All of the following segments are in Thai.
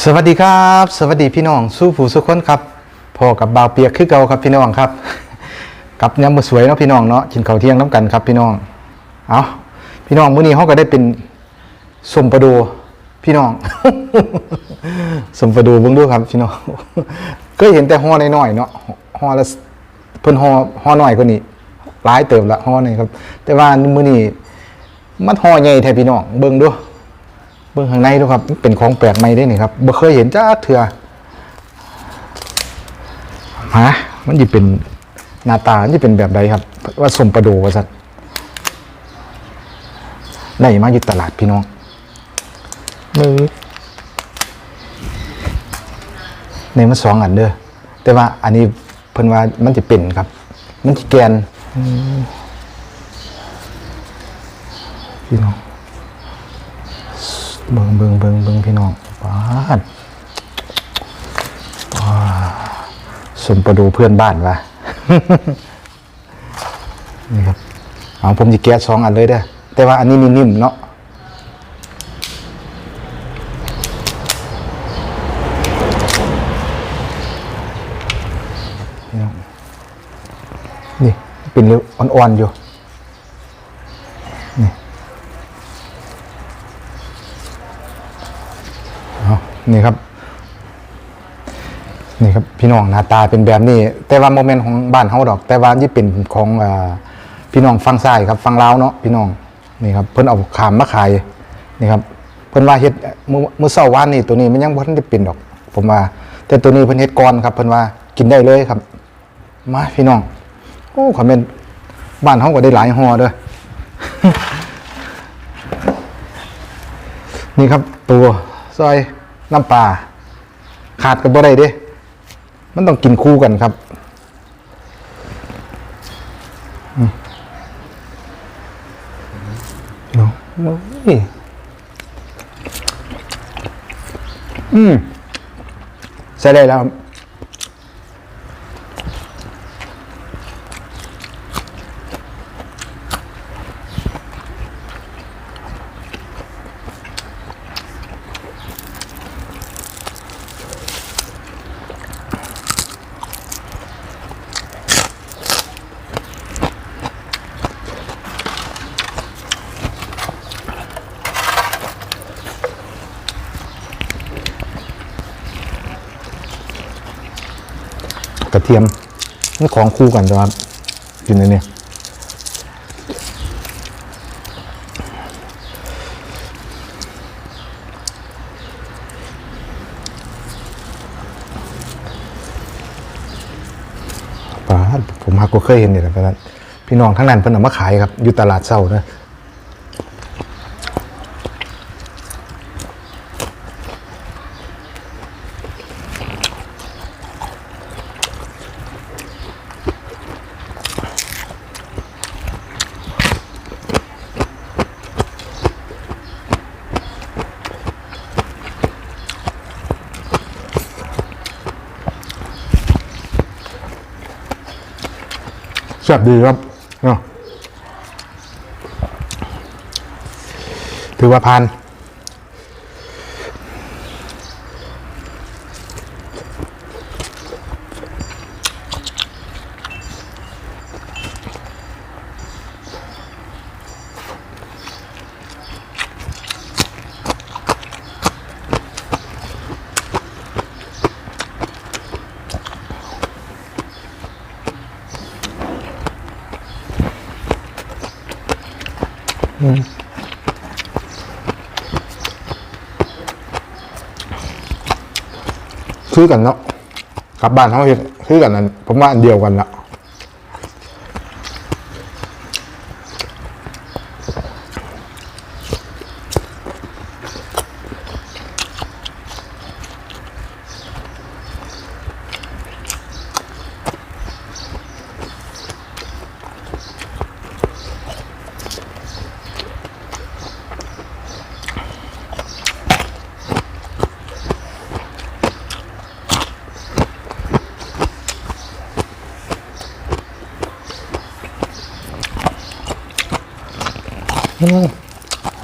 สวัสดีครับ สวัสดีพี่น้องสู้ผู้สุขคนครับพ่อกับบ่าวเปียกคือเก่าครับพี่น้องครับ กับยำมือสวยเนาะพี่น้องเนาะกินข้าวเที่ยงน้ำกันครับพี่น้องเอาพี่น้องมื้อนี้เขาก็ได้เป็นสมประดูพี่น้องสมประดูเบิ่งดูครับพี่น้องเคยเห็นแต่ห่อน้อยๆเนาะห่อละเพิ่นห่อห่อน้อยกว่านี้หลายเติมละห่อนี่ครับ แต่ว่ามื้อนี้มันห่อใหญ่แท้พี่น้องเบิ่งดู เบื้องข้างในดูครับมันเป็นของแปลกใหม่ได้นี่ครับบ่เคยเห็นจ้าเถื่อฮะมันจะเป็นหน้าตามันจะเป็นแบบใดครับ ว่าสมประโดว่าสัตว์ได้มาอยู่ตลาดพี่น้องมือในมันสองอันเด้อแต่ว่าอันนี้เพิ่นว่ามันจะเป็นครับ มันจะแกนอืมพี่น้อง เบิงเบิงเบิงเบิงพี่น้องว้าดว้าสมประดูเพื่อนบ้านวะนี่ครับเอาผมจะแกะสองอันเลยเด้อแต่ว่าอันนี้นิ่มๆเนาะนี่เป็นเรื่องอ่อนๆอยู่ เอา นี่ครับ นี่ครับพี่น้องหน้าตาเป็นแบบนี้ แต่ว่าโมเมนต์ของบ้านเฮาดอก แต่ว่าที่เป็นของอพี่น้องฟังซ้ายครับฟังลาวเนาะพี่น้องนี่ครับเพิ่นเอาขามมาขายนี่ครับเพิ่นว่าเฮ็ดมื้อเช้าวานนี่ตัวนี้มันยังบ่ทันได้เป็นดอก ผมว่า แต่ตัวนี้เพิ่นเฮ็ดก่อนครับเพิ่นว่ากินได้เลยครับ มาพี่น้องโอ้คอมเมนต์บ้านเฮาก็ได้หลายหอเด้อนี่ครับตัวซอย น้ำปลาขาดกันบ่ได้เด้ มันต้องกินคู่กันครับอืมเนาะโอ้ยอืมใช่ได้แล้ว กระเทียมนี่ของคู่กันจะครับอยู่ในนี้ปลาผมหาก็เคยเห็นนี่และครับพี่น้องทั้งนั้นเพิ่นเอามาขายครับอยู่ตลาดเช้านะ ซ่บดีครับเนาะถือว่าพัน คือกันเนาะกลับบ้านเขาเห็นคือกันนั้นผมว่าอันเดียวกันละ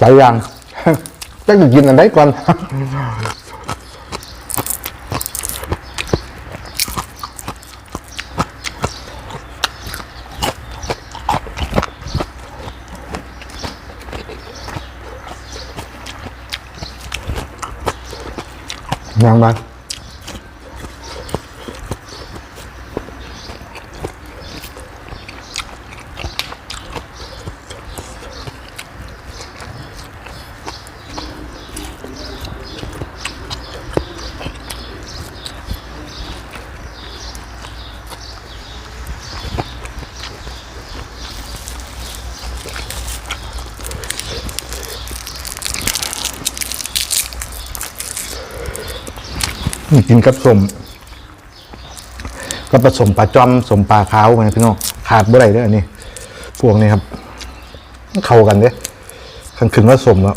Chạy rằng à? Chắc được gìn là đấy con. Ngon bạn. กินกับสมก็ผสมปลาจอมสมปลาขาวมาพี่น้องขาดบ่ไรเด้ออันนี้พวกนี้ครับ เข้ากันเด้ขันขึ้นว่าสมแล้ว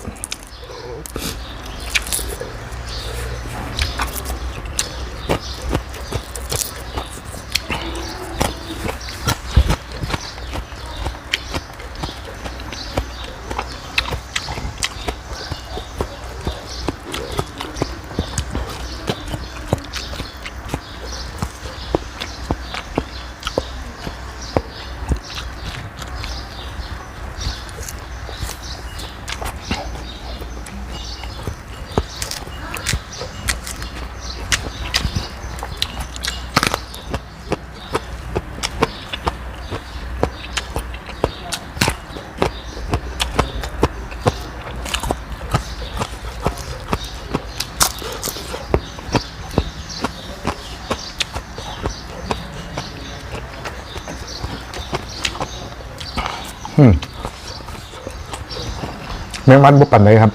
แมงมันบุปันเลยครับ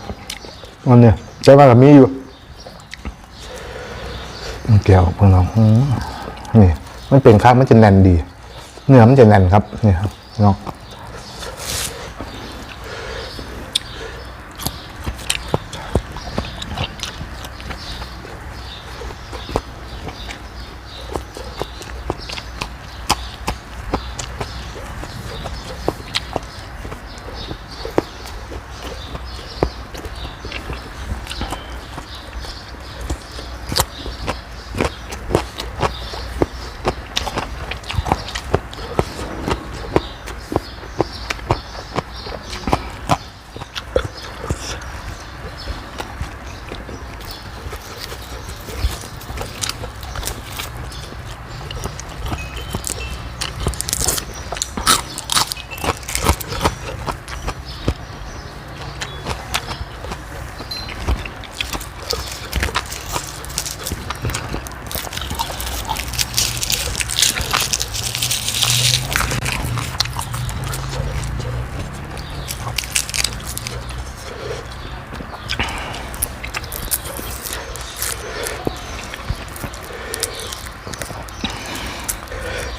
วันเนี่ยใจว่ากับมีอยู่เก้วพวกเราอืมนี่ มันเป็นข้าวมันจะแน่นดี เนื้อมันจะแน่นครับ นี่ครับเนาะ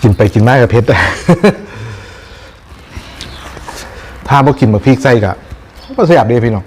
กินไปกินมากกับเพชรถ้าพวกกินมาพริกใส่กะก็เสียบดีพี่น้อง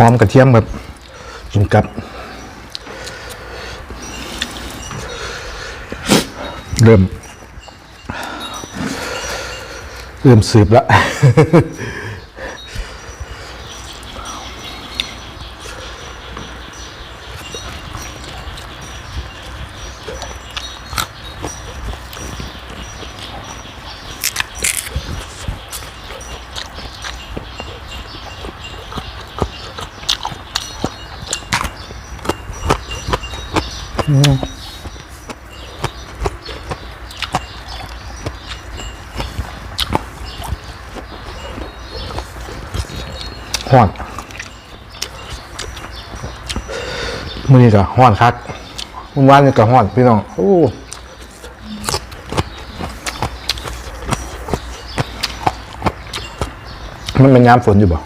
หอมกระเทียมแบบจุ่มกับเริ่ม เริ่มสืบละ ห้อนมือนี้ก็ห้อนคักมันวานนี่ก็ห้อนพี่น้องโอ้มันเป็นยามฝนอยู่บ่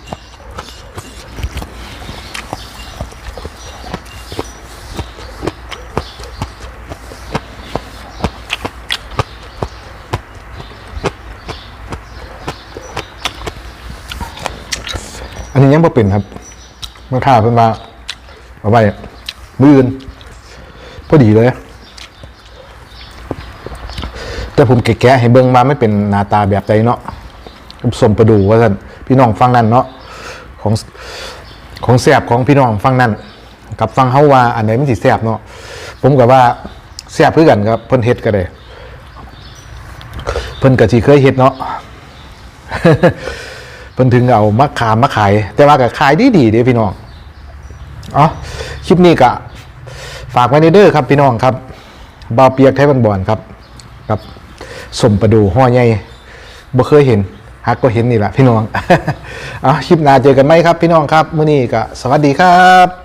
อันนี้ยังบ่ เป็นครับเมื่อข้าเพิ่นมาเอาไว้มืออื่นพอดีเลย แต่ผมแกะให้เบิ่งมาไม่เป็นหน้าตาแบบใดเนาะสมประดูว่าซั่นพี่น้องฟังนั่นเนาะของของแซ่บของพี่น้องฟังนั่นกับฟังเฮาว่าอันไหนมันสิแซ่บเนาะผมก็ว่าแซ่บคือกันครับเพิ่นเฮ็ดก็ได้เพิ่นก็สิเคยเฮ็ดเนาะ เพิ่นถึงเอามะขามมาขาย แต่ว่าก็ขายดีดีเด้พี่น้องอ๋อคลิปนี้ก็ฝากไว้ในเด้อครับพี่น้องครับบาเปียกไทยบันบอนครับกับสมประดูห่อใหญ่บ่เคยเห็นฮักก็เห็นนี่แหละพี่น้อง เอาคลิปหน้าเจอกันไหมครับ พี่น้องครับมื้อนี้ก็สวัสดีครับ